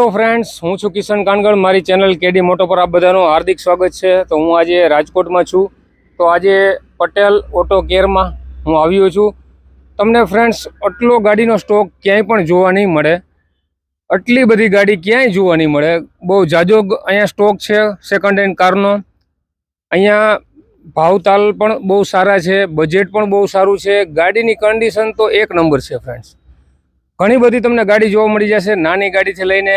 Hello friends, હું છું કિશન કાનગળ. મારી ચેનલ કેડી મોટો પર આપ બધાનું હાર્દિક સ્વાગત છે. તો હું આજે રાજકોટમાં છું. તો આજે પટેલ ઓટો કેરમાં હું આવ્યો છું. તમને ફ્રેન્ડ્સ, આટલો ગાડીનો સ્ટોક ક્યાંય પણ જોવા નહીં મળે. આટલી બધી ગાડી ક્યાંય જોવા નહીં મળે. બહુ જાજો અહીંયા સ્ટોક છે સેકન્ડ હેન્ડ કારનો અહીંયા ભાવતાલ પણ બહુ સારા છે બજેટ પણ બહુ સારું છે. ગાડીની કન્ડિશન તો એક નંબર છે, ફ્રેન્ડ્સ. ઘણી બધી તમને ગાડી જોવા મળી જશે. નાની ગાડીથી લઈને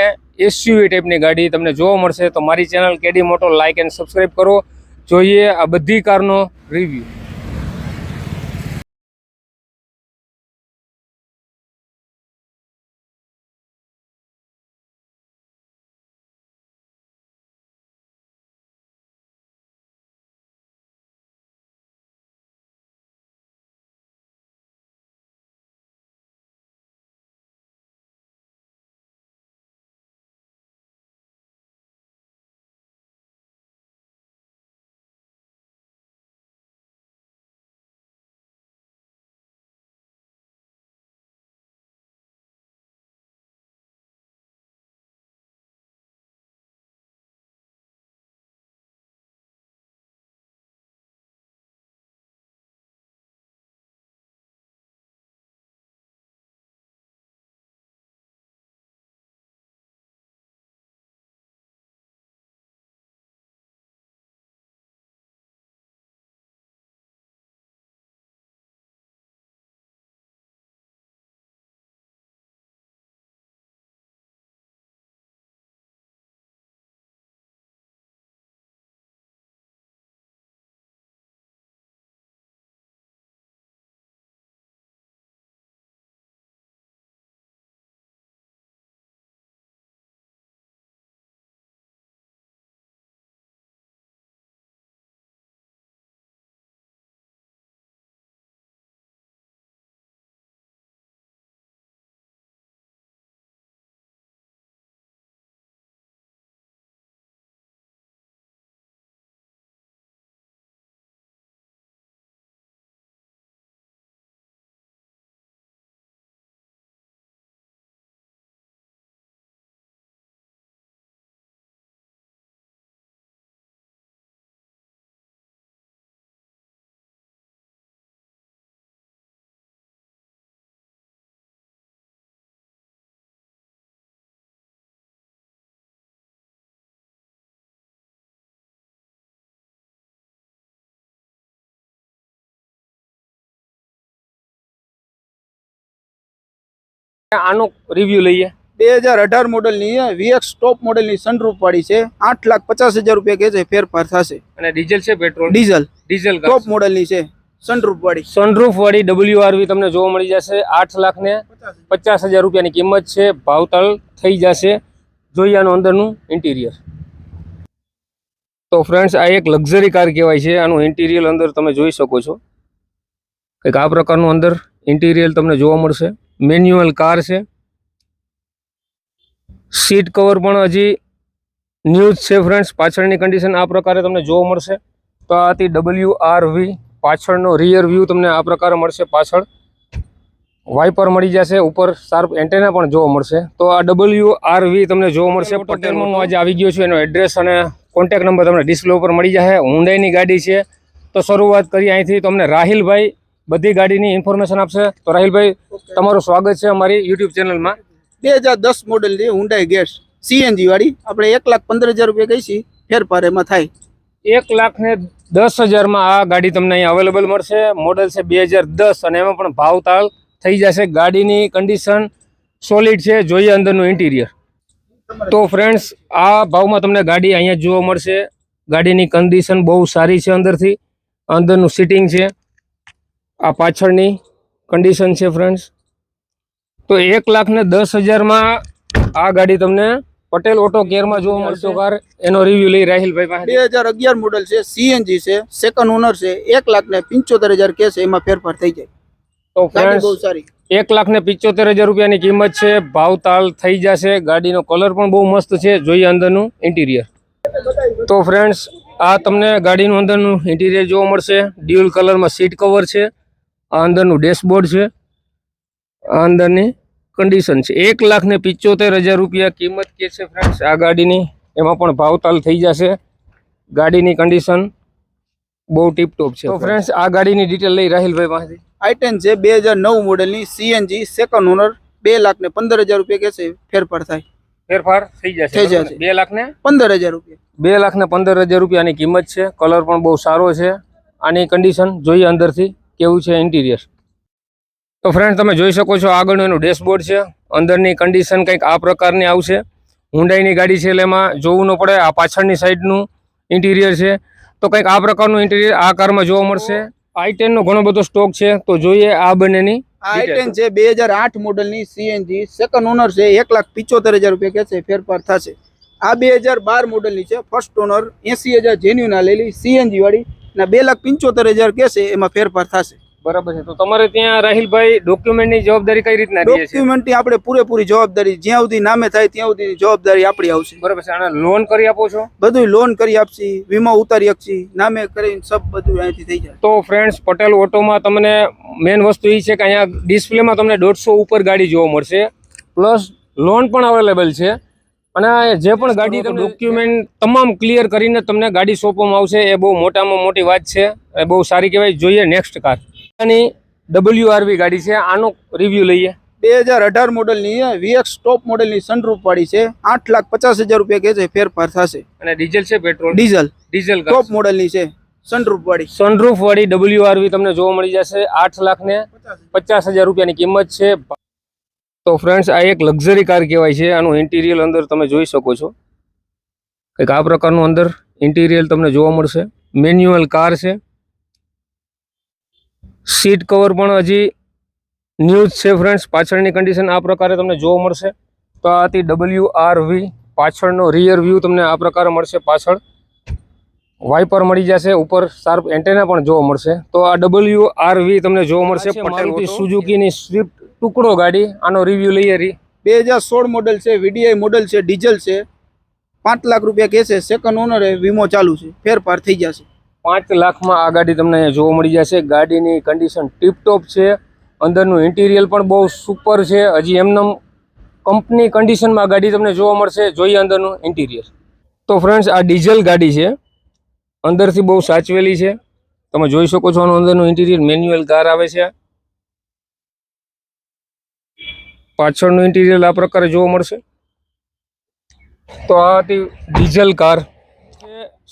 એસયુવી ટાઈપની ગાડી તમને જોવા મળશે. તો મારી ચેનલ કેડી મોટો લાઇક એન્ડ સબસ્ક્રાઇબ કરો. જોઈએ આ બધી કારનો રિવ્યૂ આનો રિવ્યુ લઈએ? બે હજાર અઢાર મોડલની વીએક્સ ટોપ મોડલની સનરૂફ વાળી છે. આઠ લાખ પચાસ હજાર રૂપિયા કે છે ફેરફાર થશે. અને ડીઝલ છે પેટ્રોલ ડીઝલ. ડીઝલ ટોપ મોડલની છે સનરૂફ વાળી. સનરૂફ વાળી ડબલ્યુ આરવી તમને જોવા મળી જશે. આઠ લાખ ને પચાસ હજાર રૂપિયાની કિંમત છે. ભાવતાલ થઈ જશે જોઈએ આનું અંદરનું ઇન્ટિરિયર તો ફ્રેન્ડ્સ આ એક લક્ઝરી કાર કહેવાય છે. આનું ઇન્ટિરિયર અંદર તમે જોઈ શકો છો. કંઈક આ પ્રકારનું અંદર ઇન્ટિરિયર તમને જોવા મળશે. મેન્યુઅલ કાર છે. સીટ કવર પણ હજી ન્યૂઝ છે ફ્રેન્ડ્સ. પાછળની કન્ડિશન આ પ્રકારે તમને જોવા મળશે. તો આ હતી ડબલ્યુ આર વી પાછળનો રિયર વ્યૂ તમને આ પ્રકારે મળશે પાછળ. વાઇપર મળી જશે. ઉપર શાર્પ એન્ટેના પણ જોવા મળશે. તો આ ડબલ્યુ આર વી તમને જોવા મળશે. પટેલમાં હું આજે આવી ગયો છું. એનો એડ્રેસ અને કોન્ટેક્ટ નંબર તમને ડિસ્પ્લે ઉપર મળી જશે. હુંડાઈની ગાડી છે. તો શરૂઆત કરીએ અહીંથી તમને રાહિલભાઈ. બધી ગાડીની ઇન્ફોર્મેશન આપશે. તો રાહિલભાઈ તમારું સ્વાગત છે અમારી યુટ્યુબ ચેનલમાં બે હજાર દસ મોડલની હુંડાઈ ગેસ સીએનજી વાળી. આપણે એક લાખ પંદર હજાર રૂપિયા ગઈ છીએ ફેરફાર એમાં થાય. એક લાખ ને દસ હજારમાં આ ગાડી તમને અહીં અવેલેબલ મળશે. મોડલ છે બે હજાર દસ અને એમાં પણ ભાવતાલ થઈ જશે. ગાડીની કન્ડિશન સોલિડ છે જોઈએ અંદરનું ઇન્ટિરિયર તો ફ્રેન્ડ્સ આ ભાવમાં તમને ગાડી અહીંયા જોવા મળશે. ગાડીની કન્ડિશન બહુ સારી છે અંદરથી. અંદરનું સીટિંગ છે. આ પાછળની કન્ડિશન છે ફ્રેન્ડ્સ તો એક લાખ ને દસ હજારમાં આ ગાડી તમને પટેલ ઓટો કેરમાં જોવા મળશે. કાર એનો રિવ્યુ લઈ રાહિલભાઈ પાસે. બે હજાર અગિયાર મોડલ છે સીએનજી છે સેકન્ડ ઓનર છે એક લાખ ને પંચોતેર હજાર કે છે એમાં ફેરફાર થઈ જાય. તો ફ્રેન્ડ બહુ સારી. એક લાખ ને પિચોતેર હજાર રૂપિયાની કિંમત છે. ભાવતાલ થઈ જશે. ગાડીનો કલર પણ બહુ મસ્ત છે. જોઈએ અંદરનું ઇન્ટિરિયર તો ફ્રેન્ડ્સ આ તમને ગાડીનું અંદરનું ઇન્ટિરિયર જોવા મળશે. ડ્યુઅલ કલરમાં સીટ કવર છે. આ અંદરનું ડેશબોર્ડ છે. આ અંદરની કન્ડિશન છે. એક લાખ ને પિચોતેર હજાર રૂપિયા કિંમત કે છે ફ્રેન્ડ્સ આ ગાડીની એમાં પણ ભાવતાલ થઈ જશે. ગાડીની કન્ડિશન બહુ ટીપટોપ છે. તો ફ્રેન્ડ્સ આ ગાડીની ડિટેલ લઈ રાહિલભાઈ પાસેથી. આઈટેન છે બે હજાર નવ મોડેલની સીએનજી સેકન્ડ ઓનર બે લાખ ને પંદર હજાર રૂપિયા કે છે ફેરફાર થાય. ફેરફાર થઈ જશે. થઈ જશે. બે લાખ ને? પંદર હજાર રૂપિયા. બે લાખ ને પંદર હજાર રૂપિયાની કિંમત છે. કલર પણ બહુ સારો છે. આની કન્ડિશન જોઈએ અંદરથી. કેવું છે ઇન્ટિરિયર તો ફ્રેન્ડ તમે જોઈ શકો છો આગળનું એનું ડેશબોર્ડ છે. અંદરની કન્ડિશન કંઈક આ પ્રકારની આવશે. હુંડાઈની ગાડી છે એટલે એમાં જોવું ન પડે. આ પાછળની સાઈડનું ઇન્ટિરિયર છે. તો કંઈક આ પ્રકારનું ઇન્ટિરિયર આ કારમાં જોવા મળશે. આઈ ટેનનો ઘણો બધો સ્ટોક છે. તો જોઈએ આ બંનેની આ આઈ ટેન છે બે હજાર આઠ મોડલની સીએનજી સેકન્ડ ઓનર છે. એક લાખ પિચોતેર હજાર રૂપિયા કે છે ફેરફાર થશે. આ બે હજાર બાર મોડલની છે. ફર્સ્ટ ઓનર એસી હજાર જેન્યુના લેલી સીએનજી વાળી. ના બે લાખ પંચોતેર હજાર કહેશે એમાં ફેરફાર થશે. બરાબર છે. તો તમારે ત્યાં રાહિલભાઈ ડોક્યુમેન્ટની જવાબદારી કઈ રીતના ડોક્યુમેન્ટની આપણે પૂરેપૂરી જવાબદારી જ્યાં સુધી નામે થાય ત્યાં સુધી જવાબદારી આપણી આવશે. બરાબર છે. અને લોન કરી આપો છો? બધું લોન કરી આપશી વીમા ઉતારી આપશી નામે કરીને સબ બધું અહીંથી થઈ જાય. તો ફ્રેન્ડ્સ પટેલ ઓટોમાં તમને મેન વસ્તુ એ છે કે અહીંયા ડિસ્પ્લેમાં તમને દોઢસો ઉપર ગાડી જોવા મળશે. પ્લસ લોન પણ અવેલેબલ છે. અને જે પણ ગાડી તમને ડોક્યુમેન્ટ તમામ ક્લિયર કરીને તમને ગાડી સોંપવામાં આવશે. એ બહુ મોટામાં મોટી વાત છે. એ બહુ સારી કહેવાય. જોઈએ નેક્સ્ટ કાર આની ડબલ્યુઆરવી ગાડી છે. આનો રિવ્યુ લઈએ. બે હજાર અઢાર મોડલની વીએક્સ ટોપ મોડલની સનરૂફ વાળી છે. આઠ લાખ પચાસ હજાર રૂપિયા કે છે ફેરફાર થશે. અને ડીઝલ છે પેટ્રોલ ડીઝલ. ડીઝલ ટોપ મોડલની છે. સનરૂફ વાળી. સનરૂફ વાળી ડબલ્યુ આરવી તમને જોવા મળી જશે. આઠ લાખ ને પચાસ હજાર રૂપિયાની કિંમત છે. તો ફ્રેન્ડ્સ આ એક લક્ઝરી કાર કહેવાય છે. આનું ઇન્ટિરિયર અંદર તમે જોઈ શકો છો. કંઈક આ પ્રકારનું અંદર ઇન્ટિરિયર તમને જોવા મળશે. મેન્યુઅલ કાર છે. સીટ કવર પણ હજી ન્યૂઝ છે ફ્રેન્ડ્સ પાછળની કન્ડિશન આ પ્રકારે તમને જોવા મળશે. તો આ હતી ડબલ્યુ આર વી પાછળનો રિયર વ્યૂ તમને આ પ્રકારે મળશે. પાછળ વાઇપર મળી જશે. ઉપર શાર્પ એન્ટેના પણ જોવા મળશે. તો આ ડબલ્યુ આર વી તમને જોવા મળશે. મારુતિ સુઝુકીની સ્વિફ્ટ ટુકડો ગાડી આનો રિવ્યુ લઈએ રી. બે હજાર સોળ મોડલ છે વીડીઆઈ મોડલ છે ડીઝલ છે. પાંચ લાખ રૂપિયા કે છે સેકન્ડ ઓનરે વીમો ચાલુ છે ફેરફાર થઈ જશે. પાંચ લાખમાં આ ગાડી તમને જોવા મળી જશે. ગાડીની કન્ડિશન ટીપટોપ છે અંદરનું ઇન્ટિરિયર પણ બહુ સુપર છે. હજી એમનેમ કંપની કન્ડિશનમાં ગાડી તમને જોવા મળશે. જોઈએ અંદરનું ઇન્ટિરિયર તો ફ્રેન્ડ્સ આ ડીઝલ ગાડી છે. અંદરથી બહુ સાચવેલી છે. તમે જોઈ શકો છો આનું અંદરનું ઇન્ટિરિયર મેન્યુઅલ કાર આવે છે. પાછળનું ઇન્ટિરિયર આ પ્રકારે જોવા મળશે. તો આ હતી ડીઝલ કાર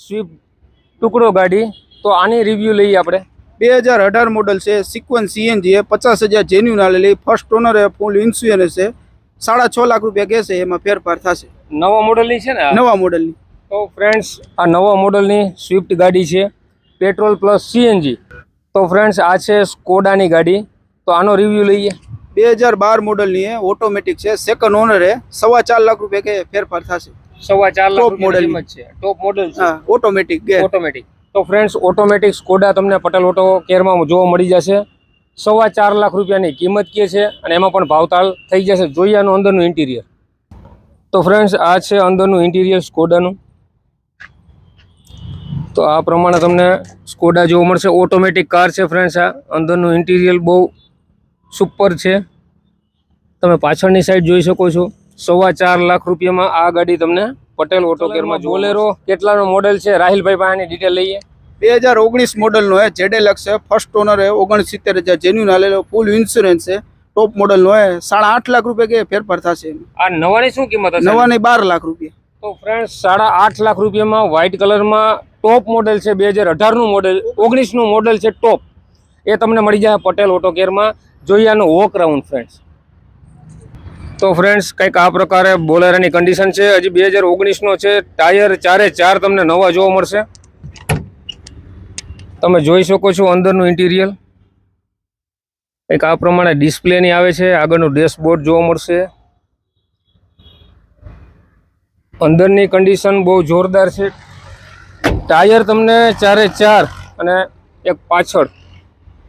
સ્વિફ્ટ ટુકડો ગાડી. તો આની રિવ્યુ લઈએ આપણે. બે હજાર અઢાર મોડલ છે સિક્વન્સ સીએનજી એ પચાસ હજાર જેન્યુન આલેલી ફર્સ્ટ ઓનર એ ફૂલ ઇન્સ્યોરન્સ છે. સાડા છ લાખ રૂપિયા કે એમાં ફેરફાર થશે. નવા મોડલની છે ને નવા મોડલની તો ફ્રેન્ડ્સ આ નવા મોડલની સ્વિફ્ટ ગાડી છે. પેટ્રોલ પ્લસ સીએનજી તો ફ્રેન્ડ્સ આ છે સ્કોડાની ગાડી. તો આનો રિવ્યૂ લઈએ. બે હજાર બાર મોડલની એ ઓટોમેટિક છે. સેકન્ડ ઓનર એ સવા ચાર લાખ રૂપિયા કે ફેરફાર થશે. સવા ચાર લાખ Top રૂપિયાની છે. ટોપ મોડલ હા ઓટોમેટિક ઓટોમેટિક તો ફ્રેન્ડ્સ ઓટોમેટિક સ્કોડા તમને પટેલ ઓટો કેરમાં જોવા મળી જશે. સવા ચાર લાખ રૂપિયાની કિંમત કે છે અને એમાં પણ ભાવતાલ થઈ જશે. જોઈએ આનું અંદરનું ઇન્ટિરિયર તો ફ્રેન્ડ્સ આ છે અંદરનું ઇન્ટિરિયર સ્કોડાનું તો આ પ્રમાણે તમને સ્કોડા જોવા મળશે. ઓટોમેટિક કાર છે ફ્રેન્ડ્સ આ. અંદરનું ઇન્ટિરિયર બહુ સુપર છે. તમે પાછળની સાઈડ જોઈ શકો છો. સવા ચાર લાખ રૂપિયામાં આ ગાડી તમને પટેલ ઓટો કેરમાં બોલેરો કેટલાનો મોડેલ છે? રાહિલભાઈ પાસેની ડિટેલ લઈએ. બે હજાર ઓગણીસ મોડલનો હે જેડેલક્સ છે. ફર્સ્ટ ઓનર હે ઓગણસિત્તેર હજાર. જેન્યુન આલેલો ફૂલ ઇન્સ્યોરન્સ છે. ટોપ મોડલનો હે સાડા આઠ લાખ રૂપિયા કે ફેરફાર થશે. આ નવાની શું કિંમત હશે? નવાની બાર લાખ રૂપિયા. તો ફ્રેન્ડ સાડા આઠ લાખ રૂપિયામાં વ્હાઇટ કલરમાં ટોપ મોડેલ છે. બે હજાર અઢારનું મોડેલ ઓગણીસનું મોડેલ છે ટોપ એ તમને મળી જાય પટેલ ઓટો કેરમાં જોઈએ આનું વોક રાઉન્ડ ફ્રેન્ડ્સ તો ફ્રેન્ડ્સ કંઈક આ પ્રકારે બોલેરાની કન્ડિશન છે. હજી બે હજાર ઓગણીસનો છે. ટાયર ચારે ચાર તમને નવા જોવા મળશે. તમે જોઈ શકો છો અંદરનું ઇન્ટિરિયર કંઈક આ પ્રમાણે ડિસ્પ્લેની આવે છે. આગળનું ડેશબોર્ડ જોવા મળશે. અંદરની કન્ડિશન બહુ જોરદાર છે. ટાયર તમને ચારે ચાર અને એક પાછળ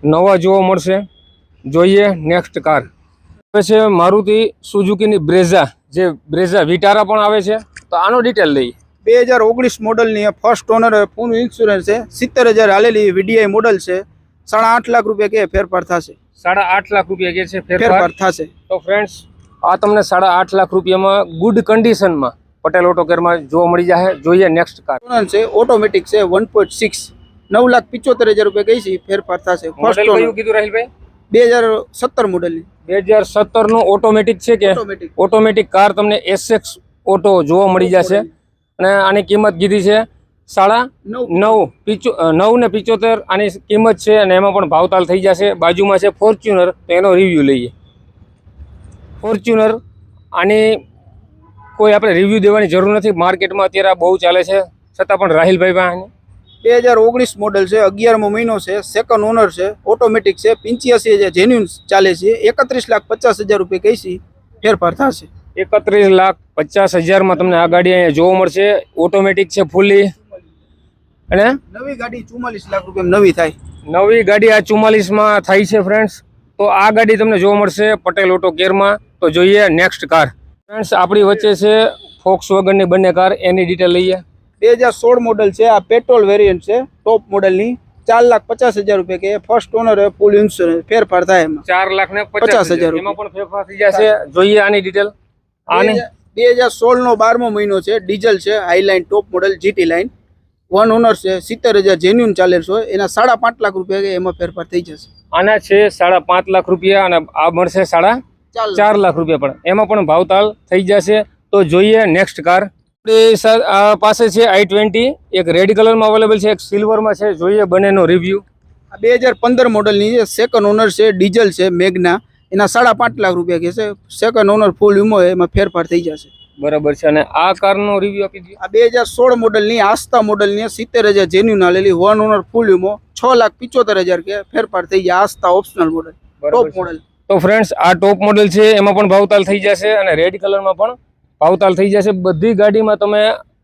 નવા જોવા મળશે. જોઈએ નેક્સ્ટ કાર આવે છે મારુતિ સુઝુકીની બ્રેઝા. જે બ્રેઝા વિટારા પણ આવે છે. તો આનો ડિટેલ લઈએ. બે હજાર ઓગણીસ મોડલની ફર્સ્ટ ઓનર ફૂલ ઇન્સ્યોરન્સ છે. સિત્તેર હજાર હાલેલી વીડીઆઈ મોડલ છે. સાડા આઠ લાખ રૂપિયા કે ફેરફાર થશે. સાડા આઠ લાખ રૂપિયા કે છે ફેરફાર? થશે. તો ફ્રેન્ડ્સ આ તમને સાડા આઠ લાખ રૂપિયામાં ગુડ કન્ડિશનમાં પટેલ ઓટો કેરમાં જોવા મળી જશે જોઈએ નેક્સ્ટ કાર છે ઓટોમેટિક છે વન પોઈન્ટ સિક્સ નવ લાખ પિચોતેર હજાર રૂપિયા કહી છે ફેરફાર થશે. ફર્સ્ટ કીધું રાહિલભાઈ? બે હજાર સત્તર મોડલની બે હજાર સત્તરનું ઓટોમેટિક છે કે? ઓટોમેટિક કાર તમને એસએક્સ ઓટો જોવા મળી જશે. અને આની કિંમત કીધી છે સાડા નવ. નવ પિચો નવ ને પિચોતેર આની કિંમત છે અને એમાં પણ ભાવતાલ થઈ જશે. બાજુમાં છે ફોર્ચ્યુનર તો એનો રિવ્યૂ લઈએ. ફોર્ચ્યુનર આની કોઈ આપણે રિવ્યૂ દેવાની જરૂર નથી. માર્કેટમાં અત્યારે આ બહુ ચાલે છે. છતાં પણ રાહિલભાઈ પાસે બે હજાર ઓગણીસ મોડલ છે અગિયારમો મહિનો છે સેકન્ડ ઓનર છે ઓટોમેટિક છે પંચ્યાસી હજાર જેન્યુન ચાલે છે એકત્રીસ લાખ પચાસ હજાર રૂપિયા કહીશી ફેરફાર થશે. એકત્રીસ લાખ પચાસ હજારમાં તમને આ ગાડી અહીંયા જોવા મળશે ઓટોમેટિક છે ફૂલી અને? નવી ગાડી ચુમ્માલીસ લાખ રૂપિયા નવી થાય. નવી ગાડી આ ચુમ્માલીસમાં થાય છે ફ્રેન્ડ્સ તો આ ગાડી તમને જોવા મળશે પટેલ ઓટો કેરમાં તો જોઈએ નેક્સ્ટ કાર ફ્રેન્ડ્સ આપણી વચ્ચે છે ફોક્સ વગરની બંને કાર એની ડિટેલ લઈએ. બે હજાર સોળ મોડલ છે. આ પેટ્રોલ વેરિયન્ટ છે. ટોપ મોડલની ચાર લાખ પચાસ હજાર રૂપિયા કે ફર્સ્ટ ઓનર ફૂલ ઇન્સ્યોરન્સ ફેરફાર થાય એમાં. ચાર લાખ ને પચાસ હજાર. હજાર એમાં પણ ફેરફાર થઈ જશે. જોઈએ આની ડિટેલ આની. બે હજાર સોળ નો બારમો મહિનો છે. ડીઝલ છે. Highline top model GT line one owner છે. સિત્તેર હજાર જેન્યુન ચાલે છે એના સાડા પાંચ લાખ રૂપિયા કે એમાં ફેરફાર થઈ જશે. આના છે સાડા પાંચ લાખ રૂપિયા અને આ મળશે સાડા ચાર લાખ. રૂપિયા પણ. એમાં પણ ભાવતાલ થઈ જશે. તો જોઈએ નેક્સ્ટ કાર આપણી સર આ પાસે છે આઈ ટ્વેન્ટી એક રેડ કલરમાં અવેલેબલ છે એક સિલ્વરમાં છે. જોઈએ બંનેનો રિવ્યૂ આ બે હજાર પંદર મોડલની છે સેકન્ડ ઓનર છે ડીઝલ છે મેગના એના સાડા પાંચ લાખ રૂપિયા કે છે. સેકન્ડ ઓનર ફૂલ વીમો એમાં ફેરફાર થઈ જશે. બરાબર છે. અને આ કારનો રિવ્યૂ આપી દઈએ આ બે હજાર સોળ મોડલની આસ્થા મોડલની સિત્તેર હજાર જેન્યુન આલેલી વન ઓનર ફૂલ વીમો છ લાખ પિચોતેર હજાર કે ફેરફાર થઈ જાય. Asta optional model top model તો ફ્રેન્ડ્સ આ ટોપ મોડલ છે એમાં પણ ભાવતાલ થઈ જશે અને રેડ કલરમાં પણ ભાવતાલ થઈ જશે. બધી ગાડીમાં તમે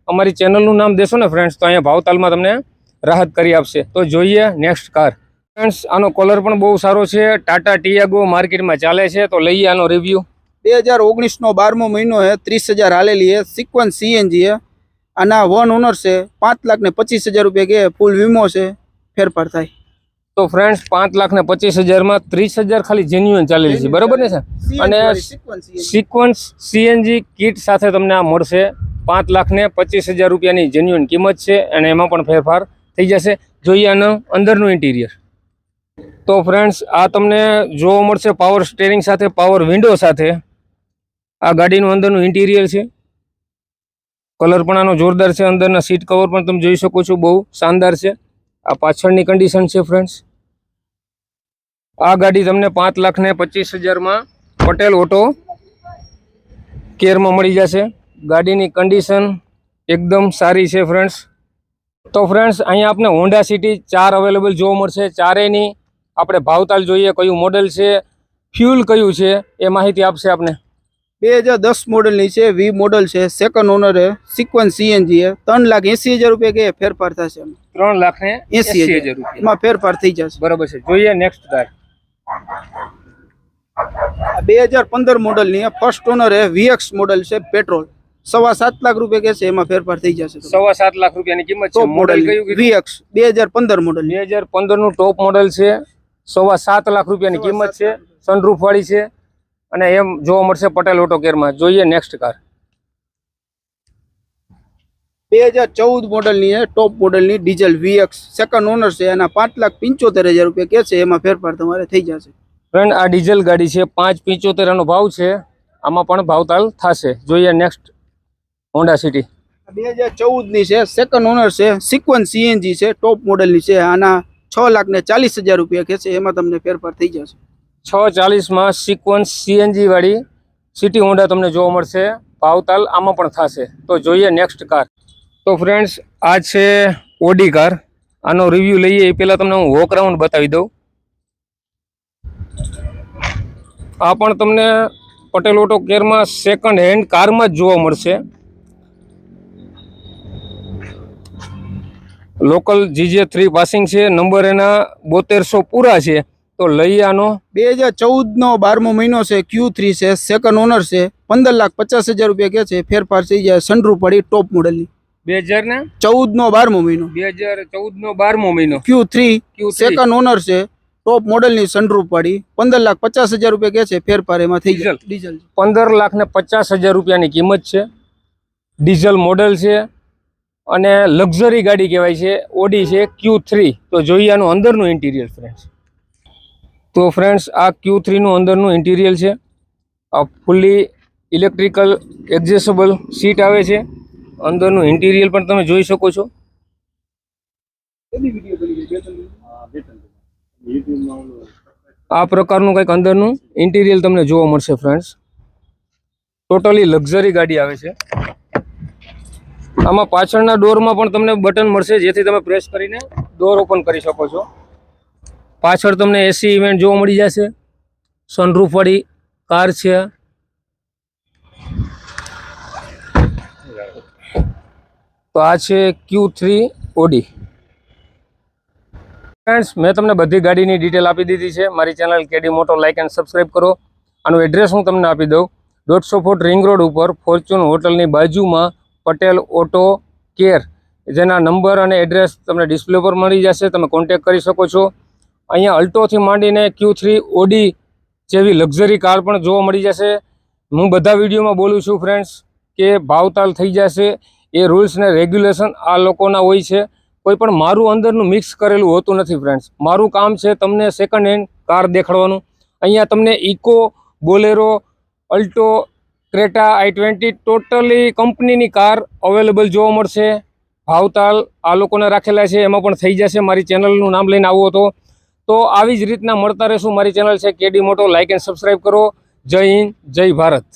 અમારી ચેનલનું નામ દેશો ને ફ્રેન્ડ્સ તો અહીંયા ભાવતાલમાં તમને રાહત કરી આપશે. તો જોઈએ નેક્સ્ટ કાર ફ્રેન્ડ્સ આનો કલર પણ બહુ સારો છે. ટાટા ટીયાગો માર્કેટમાં ચાલે છે. તો લઈએ આનો રિવ્યૂ બે હજાર ઓગણીસનો બારમો મહિનો છે ત્રીસ હજાર હાલેલી છે સિક્વન્સ સીએનજી છે આના વન ઓનર છે. પાંચ લાખ ને પચીસ હજાર રૂપિયા કે ફૂલ વીમો છે. ફેરફાર થાય. તો ફ્રેન્ડ્સ પાંચ લાખ ને પચીસ હજારમાં ત્રીસ હજાર ખાલી જેન્યુઅન ચાલેલી છે. બરોબર ને સર અને સિક્વન્સ સીએનજી કિટ સાથે તમને આ મળશે. પાંચ લાખ ને પચીસ હજાર રૂપિયાની જેન્યુઅન કિંમત છે અને એમાં પણ ફેરફાર થઈ જશે. જોઈએ આનું અંદરનું ઇન્ટિરિયર તો ફ્રેન્ડ્સ આ તમને જોવા મળશે પાવર સ્ટેરિંગ સાથે પાવર વિન્ડો સાથે. આ ગાડીનું અંદરનું ઇન્ટિરિયર છે. કલર પણ આનો જોરદાર છે. અંદરના સીટ કવર પણ તમે જોઈ શકો છો. બહુ શાનદાર છે. આ પાછળની કન્ડિશન છે ફ્રેન્ડ્સ આ ગાડી તમને પાંચ લાખ ને પચીસ હજારમાં પટેલ ઓટો કેરમાં મળી જશે. ગાડીની કન્ડિશન એકદમ સારી છે ફ્રેન્ડ્સ તો ફ્રેન્ડ્સ અહીંયા આપણે હોન્ડા સિટી ચાર અવેલેબલ જોવા મળશે. ચારેયની આપણે ભાવતાલ જોઈએ કયું મોડેલ છે ફ્યુલ કયું છે, એ માહિતી આપશે આપણે બે હજાર દસ મોડલની છે વી મોડલ છે સેકન્ડ ઓનર છે સિક્વન્સ સીએનજી છે ત્રણ લાખ એસી હજાર રૂપિયા કે ફેરફાર થશે ત્રણ લાખ ને એસી હજાર. હજાર રૂપિયા. એમાં ફેરફાર થઈ જશે. બરોબર છે. જોઈએ નેક્સ્ટ કાર બે હજાર પંદર મોડલની ફર્સ્ટ ઓનર છે વીએક્સ મોડલ છે પેટ્રોલ સવા સાત લાખ રૂપિયા કે છે એમાં ફેરફાર થઈ જશે સવા સાત લાખ રૂપિયાની કિંમત છે. મોડલ કયું વીએક્સ બે હજાર પંદર મોડલ બે હજાર પંદરનું ટોપ મોડલ છે. સવા સાત લાખ રૂપિયાની કિંમત છે. સનરૂફ વાળી છે. અને એમ જોવા મળશે પટેલ ઓટો કેરમાં જોઈએ નેક્સ્ટ કાર બે હજાર ચૌદ મોડલની છે ટોપ મોડલની ડીઝલ વીએક્સ સેકન્ડ ઓનર છે એના પાંચ લાખ પંચોતેર હજાર રૂપિયા કે છે એમાં ફેરફાર તમારે થઈ જશે. ફ્રેન્ડ આ ડીઝલ ગાડી છે પાંચ પંચોતેર આનો ભાવ છે આમાં પણ ભાવતાલ થશે. જોઈએ નેક્સ્ટ હોન્ડા સિટી બે હજાર ચૌદની છે સેકન્ડ ઓનર છે સિક્વન્સ સીએનજી છે ટોપ મોડલની છે આના છ લાખ ને ચાલીસ હજાર રૂપિયા કહેશે છે એમાં તમને ફેરફાર થઈ જશે. છ ચાલીસમાં સિક્વન્સ સીએનજી વાળી સિટી હોન્ડા તમને જોવા મળશે. ભાવતાલ આમાં પણ થશે. તો જોઈએ નેક્સ્ટ કાર તો ફ્રેન્ડ્સ આ છે ઓડી કાર આનો રિવ્યૂ લઈએ. એ પહેલાં તમને હું વોક રાઉન્ડ બતાવી દઉં. આ પણ તમને પટેલ ઓટો કેરમાં સેકન્ડ હેન્ડ કારમાં જ જોવા મળશે. લોકલ જીજે થ્રી પાસિંગ છે. નંબર એના બોતેરસો પૂરા છે. તો લઈ આનો. બે હજાર ચૌદનો બારમો મહિનો છે ક્યુ થ્રી છે સેકન્ડ ઓનર છે પંદર લાખ પચાસ હજાર રૂપિયા કે છે ફેરફાર થઈ જાય સનરૂફ પડી ટોપ મોડલની બે હજાર ને ચૌદનો બારમો મહિનો. બે હજાર ચૌદ નો બારમો મહિનો. Q three Q second owner છે ટોપ મોડલની સનરૂફ વાળી પંદર લાખ પચાસ હજાર રૂપિયા કે છે ફેરફાર એમાં થઈ જાય. ડીઝલ પંદર લાખ ને પચાસ હજાર રૂપિયાની કિંમત છે. ડીઝલ મોડલ છે. અને લક્ઝરી ગાડી કહેવાય છે ઓડી છે ક્યુ થ્રી તો જોઈએ આનું અંદરનું ઇન્ટિરિયર ફ્રેન્ડ્સ તો ફ્રેન્ડ્સ આ ક્યુ થ્રીનું અંદરનું ઇન્ટિરિયર છે. આ ફૂલ્લી ઇલેક્ટ્રિકલ એડજસ્ટેબલ સીટ આવે છે. અંદરનું ઇન્ટિરિયર પણ તમે જોઈ શકો છો. આ પ્રકારનું કંઈક અંદરનું ઇન્ટિરિયર તમને જોવા મળશે ફ્રેન્ડ્સ ટોટલી લક્ઝરી ગાડી આવે છે. આમાં પાછળના ડોરમાં પણ તમને બટન મળશે જેથી તમે પ્રેસ કરીને ડોર ઓપન કરી શકો છો. પાછળ તમને એસી ઇવેન્ટ જોવા મળી જશે. સનરૂફ વાળી કાર છે. તો આ છે ક્યુ થ્રી ઓડી ફ્રેન્ડ્સ મેં તમને બધી ગાડીની ડિટેલ આપી દીધી છે. મારી ચેનલ કેડી મોટો લાઇક એન્ડ સબસ્ક્રાઇબ કરો. આનું એડ્રેસ હું તમને આપી દઉં. દોઢસો ફૂટ રિંગ રોડ ઉપર ફોર્ચ્યુન હોટલની બાજુમાં પટેલ ઓટો કેર જેના નંબર અને એડ્રેસ તમને ડિસ્પ્લે પર મળી જશે. તમે કોન્ટેક કરી શકો છો. અહીંયા અલ્ટોથી માંડીને ક્યુ થ્રી ઓડી જેવી લક્ઝરી કાર પણ જોવા મળી જશે. હું બધા વિડીયોમાં બોલું છું ફ્રેન્ડ્સ કે ભાવતાલ થઈ જશે. એ રૂલ્સ ને રેગ્યુલેશન આ લોકોના હોય છે. કોઈ પણ મારું અંદરનું મિક્સ કરેલું હોતું નથી ફ્રેન્ડ્સ મારું કામ છે તમને સેકન્ડ હેન્ડ કાર દેખાડવાનું. અહીંયા તમને Eeco Bolero Alto Creta I twenty totally કંપનીની કાર અવેલેબલ જોવા મળશે. ભાવતાલ આ લોકોને રાખેલા છે, એમાં પણ થઈ જશે. મારી ચેનલનું નામ લઈને આવો તો. તો આવી જ રીતના મળતા રહેશું મારી ચેનલ છે કેડી મોટો. લાઇક એન્ડ સબસ્ક્રાઈબ કરો. જય હિન્દ, જય ભારત.